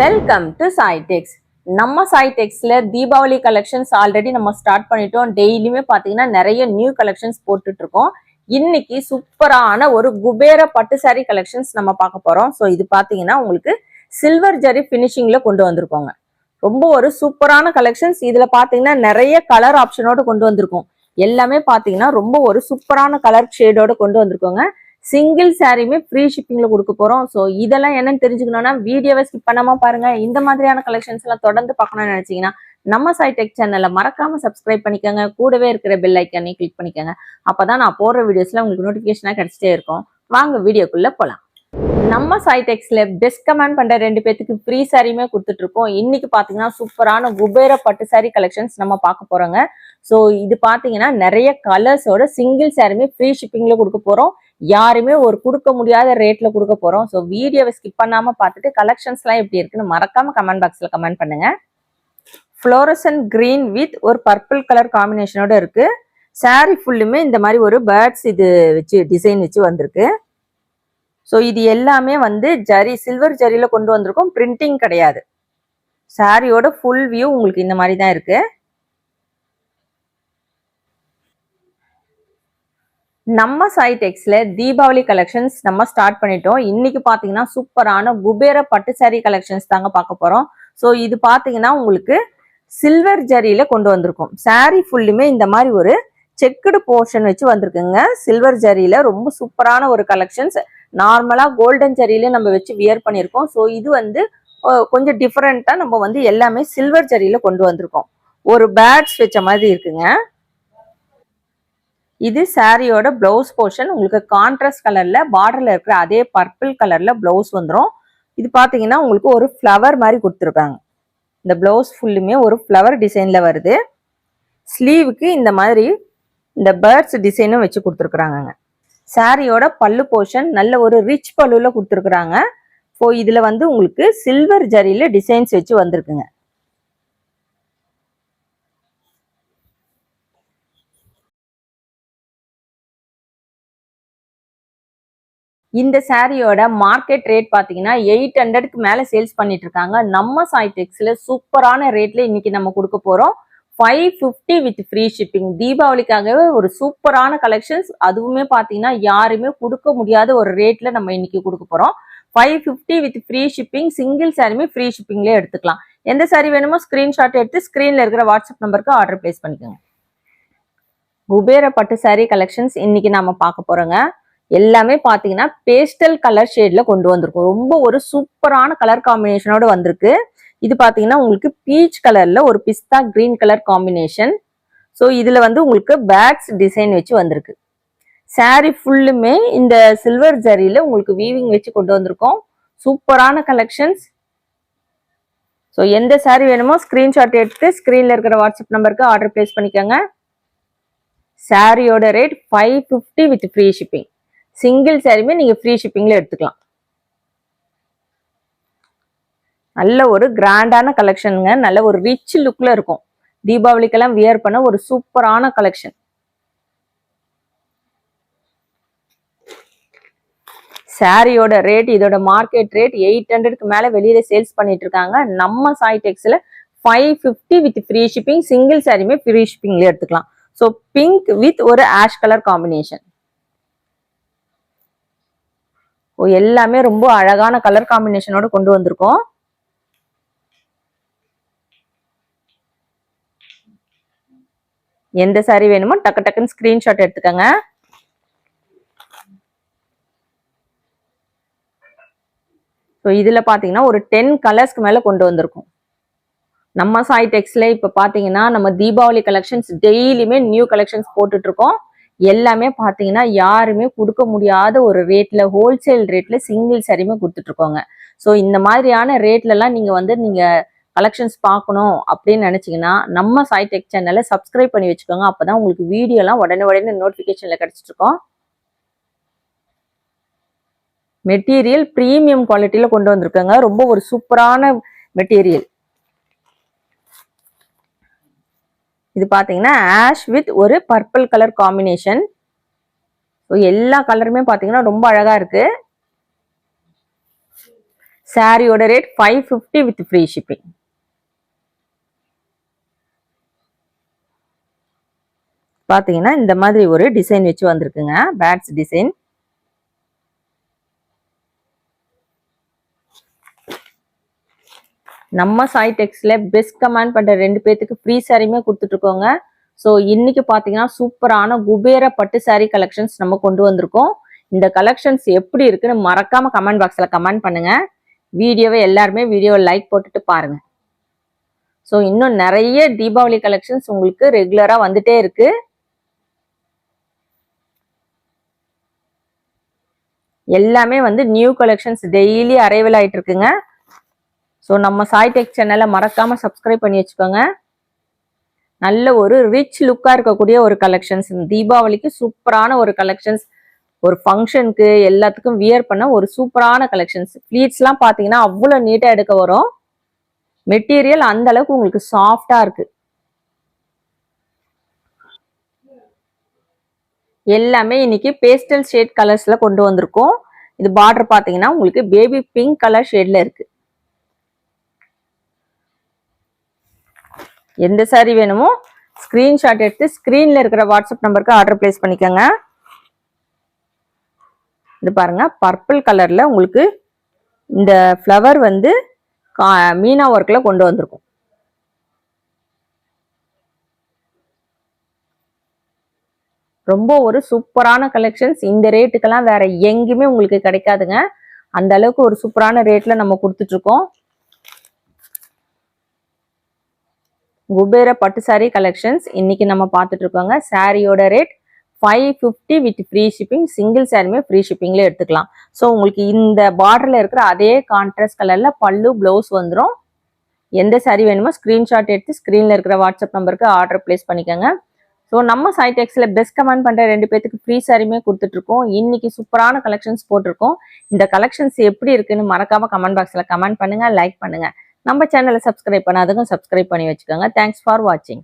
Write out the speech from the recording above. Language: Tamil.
வெல்கம் டு சாய்டெக்ஸ் நம்ம சாய்டெக்ஸ்ல தீபாவளி கலெக்ஷன்ஸ் ஆல்ரெடி நம்ம ஸ்டார்ட் பண்ணிட்டோம். டெய்லியுமே பாத்தீங்கன்னா நிறைய நியூ கலெக்ஷன்ஸ் போட்டுட்டு இருக்கோம் இன்னைக்கு சூப்பரான ஒரு குபேர பட்டு சாரி கலெக்ஷன்ஸ் நம்ம பார்க்க போறோம். ஸோ இது பாத்தீங்கன்னா உங்களுக்கு சில்வர் ஜரி ஃபினிஷிங்ல கொண்டு வந்திருக்கோங்க. ரொம்ப ஒரு சூப்பரான கலெக்ஷன்ஸ் இதுல பாத்தீங்கன்னா நிறைய கலர் ஆப்ஷனோட கொண்டு வந்திருக்கோம். எல்லாமே பாத்தீங்கன்னா ரொம்ப ஒரு சூப்பரான கலர் ஷேடோட கொண்டு வந்திருக்கோங்க. சிங்கிள் சாரியுமே ஃப்ரீ ஷிப்பிங்ல கொடுக்க போறோம். ஸோ இதெல்லாம் என்னன்னு தெரிஞ்சுக்கணும்னா வீடியோவை ஸ்கிப் பண்ணாம பாருங்க. இந்த மாதிரியான கலெக்ஷன்ஸ் எல்லாம் தொடர்ந்து பார்க்கணும்னு நினைச்சீங்கன்னா நம்ம சைடெக் சேனலை மறக்காம சப்ஸ்கிரைப் பண்ணிக்கோங்க. கூடவே இருக்கிற பெல் ஐக்கானே கிளிக் பண்ணிக்கோங்க. அப்பதான் நான் போடுற வீடியோஸ்ல உங்களுக்கு நோட்டிபிகேஷனா கிடைச்சிட்டே இருக்கும். வாங்க வீடியோக்குள்ள போலாம். நம்ம சைடெக்ஸ்ல பெஸ்ட் கமெண்ட் பண்ற ரெண்டு பேத்துக்கு ஃப்ரீ சாரியுமே கொடுத்துட்டு இருக்கோம். இன்னைக்கு பாத்தீங்கன்னா சூப்பரான குபேர பட்டு சாரி கலெக்ஷன்ஸ் நம்ம பார்க்க போறோங்க. ஸோ இது பாத்தீங்கன்னா நிறைய கலர்ஸோட சிங்கிள் சாரியுமே ஃப்ரீ ஷிப்பிங்ல கொடுக்க போறோம். யாருமே ஒரு கொடுக்க முடியாத ரேட்ல கொடுக்க போறோம். ஸோ வீடியோவை ஸ்கிப் பண்ணாம பார்த்துட்டு கலெக்ஷன்ஸ்லாம் எப்படி இருக்குன்னு மறக்காம கமெண்ட் பாக்ஸ்ல கமெண்ட் பண்ணுங்க. ஃப்ளோரசன் கிரீன் வித் ஒரு பர்பிள் கலர் காம்பினேஷனோட இருக்கு. சாரி ஃபுல்லுமே இந்த மாதிரி ஒரு பேர்ட்ஸ் இது வச்சு டிசைன் வச்சு வந்திருக்கு. ஸோ இது எல்லாமே வந்து ஜரி சில்வர் ஜரியில கொண்டு வந்திருக்கும். பிரிண்டிங் கிடையாது. சாரியோட ஃபுல் வியூ உங்களுக்கு இந்த மாதிரி தான் இருக்குது நம்ம சைடெக்ஸ்ல தீபாவளி கலெக்ஷன்ஸ் நம்ம ஸ்டார்ட் பண்ணிட்டோம். இன்னைக்கு பாத்தீங்கன்னா சூப்பரான குபேர பட்டு saree கலெக்ஷன்ஸ் தாங்க பார்க்க போறோம். ஸோ இது பாத்தீங்கன்னா உங்களுக்கு சில்வர் ஜரியில கொண்டு வந்திருக்கும். Saree ஃபுல்லுமே இந்த மாதிரி ஒரு செக்குடு போர்ஷன் வச்சு வந்திருக்குங்க. சில்வர் ஜரியில ரொம்ப சூப்பரான ஒரு கலெக்ஷன்ஸ் நார்மலா கோல்டன் ஜரியில நம்ம வச்சு வியர் பண்ணியிருக்கோம். ஸோ இது வந்து கொஞ்சம் டிஃப்ரெண்டா நம்ம வந்து எல்லாமே சில்வர் ஜரியில கொண்டு வந்திருக்கோம். ஒரு பேட்ஸ் வச்ச மாதிரி இருக்குங்க. இது சாரியோட பிளவுஸ் போர்ஷன் உங்களுக்கு கான்ட்ராஸ்ட் கலர்ல பார்டர்ல இருக்கிற அதே பர்பிள் கலர்ல பிளவுஸ் வந்துடும் இது பாத்தீங்கன்னா உங்களுக்கு ஒரு ஃப்ளவர் மாதிரி கொடுத்துருக்காங்க. இந்த பிளவுஸ் ஃபுல்லுமே ஒரு ஃப்ளவர் டிசைன்ல வருது. ஸ்லீவுக்கு இந்த மாதிரி இந்த பேர்ட்ஸ் டிசைனும் வச்சு கொடுத்துருக்குறாங்கங்க. சாரியோட பல்லு போர்ஷன் நல்ல ஒரு ரிச் பல்லுல கொடுத்துருக்குறாங்க. ஸோ இதுல வந்து உங்களுக்கு சில்வர் ஜரியில டிசைன்ஸ் வச்சு வந்திருக்குங்க. இந்த சாரியோட மார்க்கெட் ரேட் பார்த்தீங்கன்னா எயிட் ஹண்ட்ரட்க்கு மேலே சேல்ஸ் பண்ணிட்டு இருக்காங்க நம்ம சாய்டெக்ஸ்ல சூப்பரான ரேட்ல இன்னைக்கு நம்ம கொடுக்க போறோம். Five fifty with free shipping தீபாவளிக்காகவே ஒரு சூப்பரான கலெக்ஷன்ஸ் அதுவுமே பார்த்தீங்கன்னா யாருமே கொடுக்க முடியாத ஒரு ரேட்ல நம்ம இன்னைக்கு கொடுக்க போறோம். Five fifty with free shipping single சாரியுமே ஃப்ரீ ஷிப்பிங்லேயே எடுத்துக்கலாம். எந்த சாரி வேணுமோ ஸ்கிரீன்ஷாட் எடுத்து ஸ்க்ரீனில் இருக்கிற வாட்ஸ்அப் நம்பருக்கு ஆர்டர் பிளேஸ் பண்ணிக்கோங்க. குபேர பட்டு saree கலெக்ஷன்ஸ் இன்னைக்கு நாம பார்க்க போறோங்க. எல்லாமே பார்த்தீங்கன்னா பேஸ்டல் கலர் ஷேட்ல கொண்டு வந்திருக்கும். ரொம்ப ஒரு சூப்பரான கலர் காம்பினேஷனோட வந்திருக்கு. இது பார்த்தீங்கன்னா உங்களுக்கு பீச் கலர்ல ஒரு pista green colour combination so இதுல வந்து உங்களுக்கு பேக்ஸ் டிசைன் வச்சு வந்திருக்கு. சாரி ஃபுல்லுமே இந்த சில்வர் ஜரியில உங்களுக்கு வீவிங் வச்சு கொண்டு வந்திருக்கோம். சூப்பரான கலெக்ஷன்ஸ் ஸோ எந்த saree வேணுமோ ஸ்கிரீன்ஷாட் எடுத்து ஸ்க்ரீனில் இருக்கிற வாட்ஸ்அப் நம்பருக்கு ஆர்டர் பிளேஸ் பண்ணிக்கோங்க. சாரியோட rate five fifty with free shipping single சாரியுமே நீங்க ஃப்ரீ ஷிப்பிங்ல எடுத்துக்கலாம். நல்ல ஒரு கிராண்டான கலெக்ஷனுங்க நல்ல ஒரு ரிச் லுக்ல இருக்கும். தீபாவளிக்கெல்லாம் வியர் பண்ண ஒரு சூப்பரான கலெக்ஷன் சாரியோட ரேட் இதோட மார்க்கெட் ரேட் எயிட் ஹண்ட்ரட்க்கு மேல வெளியில சேல்ஸ் பண்ணிட்டு இருக்காங்க. நம்ம சாய்டெக்ஸ்ல five fifty with free shipping single சாரியுமே ஃப்ரீ ஷிப்பிங்ல எடுத்துக்கலாம். ஸோ பிங்க் வித் ஒரு ஆஷ் கலர் காம்பினேஷன் எல்லாமே ரொம்ப அழகான கலர் காம்பினேஷனோட கொண்டு வந்திருக்கோம். எந்த சாரி வேணுமோ டக்கு டக்குன்னு ஸ்கிரீன்ஷாட் எடுத்துக்கோங்க. ஸோ இதுல பாத்தீங்கன்னா ஒரு டென் கலர்ஸ்க்கு மேல கொண்டு வந்திருக்கும். நம்ம சாய் டெக்ஸ்ட்ல இப்போ பாத்தீங்கன்னா நம்ம தீபாவளி கலெக்ஷன்ஸ் டெய்லியுமே நியூ கலெக்ஷன்ஸ் போட்டுட்டு இருக்கோம். எல்லாமே பாத்தீங்கன்னா யாருமே கொடுக்க முடியாத ஒரு ரேட்ல ஹோல்சேல் ரேட்ல சிங்கிள் சரியுமே கொடுத்துட்டு இருக்கோங்க. ஸோ இந்த மாதிரியான ரேட்ல எல்லாம் நீங்க வந்து நீங்க கலெக்ஷன்ஸ் பார்க்கணும் அப்படின்னு நினைச்சீங்கன்னா நம்ம சாய்டெக் சேனலை சப்ஸ்கிரைப் பண்ணி வச்சுக்கோங்க. அப்பதான் உங்களுக்கு வீடியோ எல்லாம் உடனே உடனே நோட்டிபிகேஷன்ல கிடைச்சிட்டு இருக்கோம். மெட்டீரியல் ப்ரீமியம் குவாலிட்டியில கொண்டு வந்திருக்காங்க. ரொம்ப ஒரு சூப்பரான மெட்டீரியல் இது பார்த்தீங்கன்னா ஆஷ் வித் ஒரு பர்பிள் கலர் காம்பினேஷன். ஸோ எல்லா கலருமே பார்த்தீங்கன்னா ரொம்ப அழகா இருக்கு. சாரியோட rate five fifty with free shipping பார்த்தீங்கன்னா இந்த மாதிரி ஒரு டிசைன் வச்சு வந்திருக்குங்க. பேட்ஸ் டிசைன் நம்ம சாய் டெக்ஸ்ல பெஸ்ட் கமெண்ட் பண்ற ரெண்டு பேர்த்துக்கு ஃப்ரீ சாரியுமே கொடுத்துட்டு இருக்கோங்க ஸோ இன்னைக்கு பார்த்தீங்கன்னா சூப்பரான குபேர பட்டு சாரீ கலெக்ஷன்ஸ் நம்ம கொண்டு வந்திருக்கோம். இந்த கலெக்ஷன்ஸ் எப்படி இருக்குன்னு மறக்காம கமெண்ட் பாக்ஸில் கமெண்ட் பண்ணுங்க. வீடியோவை எல்லாருமே வீடியோவை லைக் போட்டுட்டு பாருங்க. ஸோ இன்னும் நிறைய தீபாவளி கலெக்ஷன்ஸ் உங்களுக்கு ரெகுலராக வந்துட்டே இருக்கு. எல்லாமே வந்து நியூ கலெக்ஷன்ஸ் டெய்லி அரைவல் ஆயிட்டு இருக்குங்க. ஸோ நம்ம சாய் டெக் சேனலை மறக்காமல் சப்ஸ்கிரைப் பண்ணி வச்சுக்கோங்க. நல்ல ஒரு ரிச் லுக்காக இருக்கக்கூடிய ஒரு கலெக்ஷன்ஸ் தீபாவளிக்கு சூப்பரான ஒரு கலெக்ஷன்ஸ் ஒரு ஃபங்க்ஷனுக்கு எல்லாத்துக்கும் வியர் பண்ண ஒரு சூப்பரான கலெக்ஷன்ஸ் ப்ளீட்ஸ்லாம் பார்த்தீங்கன்னா அவ்வளோ நீட்டாக எடுக்க வரும். மெட்டீரியல் அந்த அளவுக்கு உங்களுக்கு சாஃப்டாக இருக்கு. எல்லாமே இன்னைக்கு பேஸ்டல் ஷேட் கலர்ஸில் கொண்டு வந்திருக்கோம். இது பார்டர் பார்த்தீங்கன்னா உங்களுக்கு பேபி பிங்க் கலர் ஷேடில் இருக்குது எந்த சாரி வேணுமோ ஸ்கிரீன்ஷாட் எடுத்து ஸ்கிரீன்ல இருக்கிற வாட்ஸ்அப் நம்பருக்கு ஆர்டர் பிளேஸ் பண்ணிக்கோங்க. இது பாருங்க பர்பிள் கலர்ல உங்களுக்கு இந்த ஃப்ளவர் வந்து கா- மீனா ஒர்க்ல கொண்டு வந்திருக்கும். ரொம்ப ஒரு சூப்பரான கலெக்ஷன்ஸ் இந்த ரேட்டுக்கெல்லாம் வேற எங்கேயுமே உங்களுக்கு கிடைக்காதுங்க. அந்த அளவுக்கு ஒரு சூப்பரான ரேட்ல நம்ம கொடுத்துட்டு குபேர பட்டு சாரீ கலெக்ஷன்ஸ் இன்னைக்கு நம்ம பார்த்துட்டு இருக்கோங்க. சாரியோட rate five fifty with free shipping single சாரியுமே ஃப்ரீ ஷிப்பிங்ல எடுத்துக்கலாம். ஸோ உங்களுக்கு இந்த பார்டர்ல இருக்கிற அதே கான்ட்ராஸ்ட் கலர்ல பல்லு பிளவுஸ் வந்துடும் எந்த சாரி வேணுமோ ஸ்கிரீன்ஷாட் எடுத்து ஸ்க்ரீன்ல இருக்கிற வாட்ஸ்அப் நம்பருக்கு ஆர்டர் பிளேஸ் பண்ணிக்கோங்க. ஸோ நம்ம சைடெக்ஸில் பெஸ்ட் கமெண்ட் பண்ணுற ரெண்டு பேத்துக்கு ஃப்ரீ சாரியுமே கொடுத்துட்ருக்கோம் இன்னைக்கு சூப்பரான கலெக்ஷன்ஸ் போட்டிருக்கோம். இந்த கலெக்ஷன்ஸ் எப்படி இருக்குன்னு மறக்காம கமெண்ட் பாக்ஸில் கமெண்ட் பண்ணுங்கள் லைக் பண்ணுங்கள் நம்ம சேனலை சப்ஸ்கிரைப் பண்ணாதவங்க சப்ஸ்கிரைப் பண்ணி வச்சுக்கோங்க. தேங்க்ஸ் ஃபார் வாட்சிங்